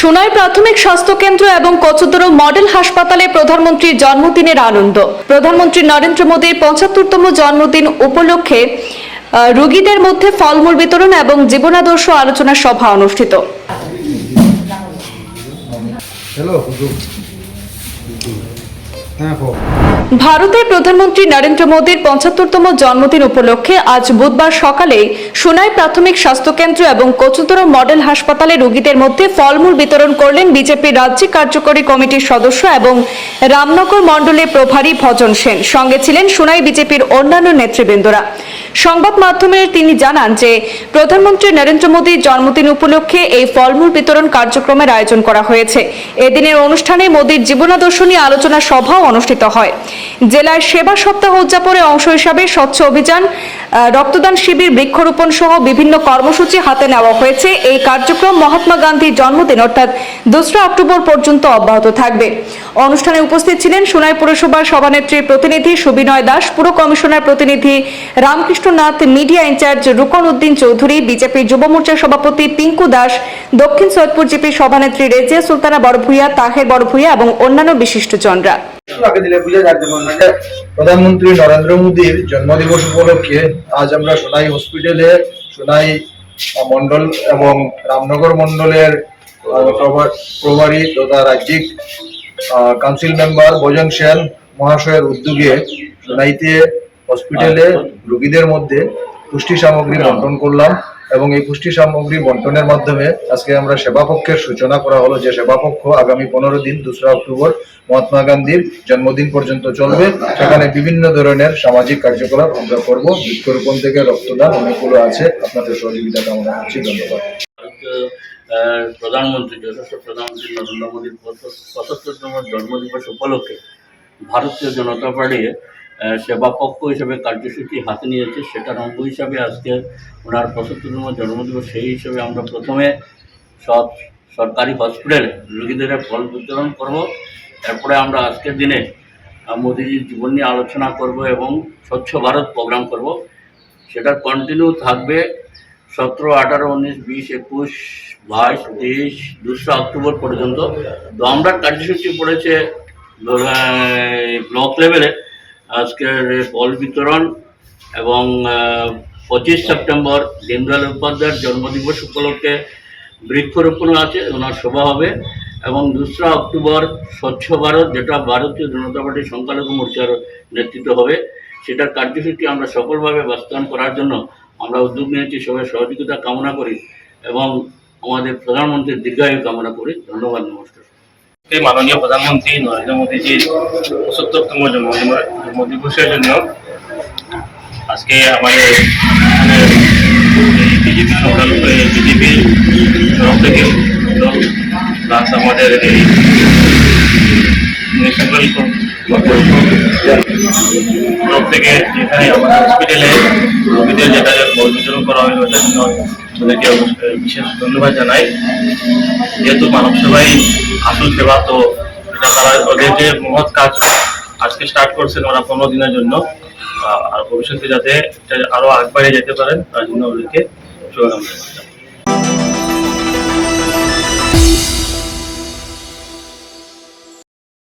সোনাই প্রাথমিক স্বাস্থ্য কেন্দ্র এবং কচুদর মডেল হাসপাতালে প্রধানমন্ত্রীর জন্মদিনের আনন্দ। প্রধানমন্ত্রী নরেন্দ্র মোদীর পঁচাত্তরতম জন্মদিন উপলক্ষে রুগীদের মধ্যে ফলমূল বিতরণ এবং জীবনাদর্শ আলোচনা সভা অনুষ্ঠিত। ভারতের প্রধানমন্ত্রী নরেন্দ্র মোদীর পঁচাত্তরতম জন্মদিন উপলক্ষে আজ বুধবার সকালে সোনাই প্রাথমিক স্বাস্থ্যকেন্দ্র এবং কচুতর মডেল হাসপাতালে রোগীদের মধ্যে ফলমূল বিতরণ করলেন বিজেপির রাজ্য কার্যকরী কমিটির সদস্য এবং রামনগর মণ্ডলের প্রভারী ভজন সেন। সঙ্গে ছিলেন সোনাই বিজেপির অন্যান্য নেতৃবৃন্দরা। সংবাদ মাধ্যমে তিনি জানান যে, প্রধানমন্ত্রী নরেন্দ্র মোদীর জন্মদিন উপলক্ষে এই ফলমূল বিতরণ কার্যক্রমের আয়োজন করা হয়েছে। এদিনের অনুষ্ঠানে মোদীর জীবনাদর্শ নিয়ে আলোচনা সভাও অনুষ্ঠিত হয়। জেলায় সেবা সপ্তাহ উদযাপনের অংশ হিসাবে স্বচ্ছ অভিযান রক্তদান শিবির, বৃক্ষরোপণ সহ বিভিন্ন কর্মসূচি হাতে নেওয়া হয়েছে। এই কার্যক্রম মহাত্মা গান্ধীর জন্মদিন, অর্থাৎ দোসরা অক্টোবর পর্যন্ত অব্যাহত থাকবে। অনুষ্ঠানে উপস্থিত ছিলেন সোনাই পুরসভার সভানেত্রীর প্রতিনিধি সুবিনয় দাস, পুর কমিশনার প্রতিনিধি Ramkrishnanath media incharge Rukon Uddin Chowdhury BJP যুব মোর্চার সভাপতি পিঙ্কু দাস দক্ষিণ সৈয়দপুর জিপি সভানেত্রী রেজিয়া সুলতানা বড়ভূইয়া তাহের বড়ভূইয়া এবং অন্যান্য যেমন মানে প্রধানমন্ত্রী নরেন্দ্র মোদীর জন্মদিবস উপলক্ষে আজ আমরা সোনাই হসপিটালে সোনাই আহ, মণ্ডল এবং রামনগর মন্ডলের প্রভারী তথা রাজ্যিক কাউন্সিল মেম্বার ভোজন সেন মহাশয়ের উদ্যোগে সোনাইতে হসপিটালে রোগীদের মধ্যে পুষ্টি সামগ্রী বন্টন করলাম এবং এই পুষ্টি সামগ্রী বন্টনের মাধ্যমে আজকে আমরা সেবা পক্ষের সূচনা করা হলো যে সেবা পক্ষ আগামী পনেরো দিন দোসরা অক্টোবর মহাত্মা গান্ধীর জন্মদিন পর্যন্ত চলবে। সেখানে বিভিন্ন ধরনের সামাজিক কার্যকলাপ আমরা করব। বৃক্ষরোপণ থেকে রক্তদান অনেকগুলো আছে। আপনাদের সহযোগিতা কামনা করছি। ধন্যবাদ। প্রধানমন্ত্রী যথেষ্ট প্রধানমন্ত্রী নরেন্দ্র মোদীর পঁচাত্তরতম জন্মদিবস উপলক্ষে ভারতীয় জনতা পার্টি আহ, সেবা পক্ষ হিসেবে কার্যসূচি হাতে নিয়েছে সেটার অঙ্গ হিসাবে আজকে ওনার পঁচাত্তরতম জন্মদিবস সেই হিসেবে আমরা প্রথমে সব সরকারি হসপিটালে রোগীদের ফল বিতরণ করব। এরপরে আমরা আজকের দিনে মোদিজির জীবন নিয়ে আলোচনা করব এবং স্বচ্ছ ভারত প্রোগ্রাম করব। সেটা কন্টিনিউ থাকবে সতেরো আঠারো উনিশ বিশ একুশ বাইশ তেইশ দোসরা অক্টোবর পর্যন্ত। তো আমরা কার্যসূচি পড়েছে ব্লক লেভেলে আজকের ফল বিতরণ এবং পঁচিশ সেপ্টেম্বর দীনদয়াল উপাধ্যায়ের জন্মদিবস উপলক্ষে বৃক্ষরোপণ আছে, ওনার সভা হবে এবং দোসরা অক্টোবর স্বচ্ছ ভারত, যেটা ভারতীয় জনতা পার্টির সংখ্যালঘু মোর্চার নেতৃত্ব হবে, সেটার কার্যসূচি আমরা সফলভাবে বাস্তবায়ন করার জন্য আমরা উদ্যোগ নিয়েছি, সবাই সহযোগিতা কামনা করি এবং আমাদের প্রধানমন্ত্রীর দীর্ঘায়ু কামনা করি। ধন্যবাদ, নমস্কার। মাননীয় প্রধানমন্ত্রী নরেন্দ্র মোদীজির পঁচাত্তরতম জন্মদিন- জন্মদিবসের জন্য আজকে আমাদের বিজেপি সকাল বিজেপি তরফ থেকে প্লাস আমাদের এই ন্যাশনাল তরফ থেকে যেখানে আমাদের হসপিটালে রোগীদের যেটা বিতরণ করা হয় ওটার জন্য অবশ্যই বিশেষ ধন্যবাদ জানাই যেহেতু মানব সেবাই আসল সেবা, তো এটা তারা ওদের যে মহৎ কাজ আজকে স্টার্ট করছেন ওরা পনেরো দিনের জন্য আর ভবিষ্যতে যাতে আরও আগবাড়ে যেতে পারেন, তার জন্য ওদেরকে শুভকামনা।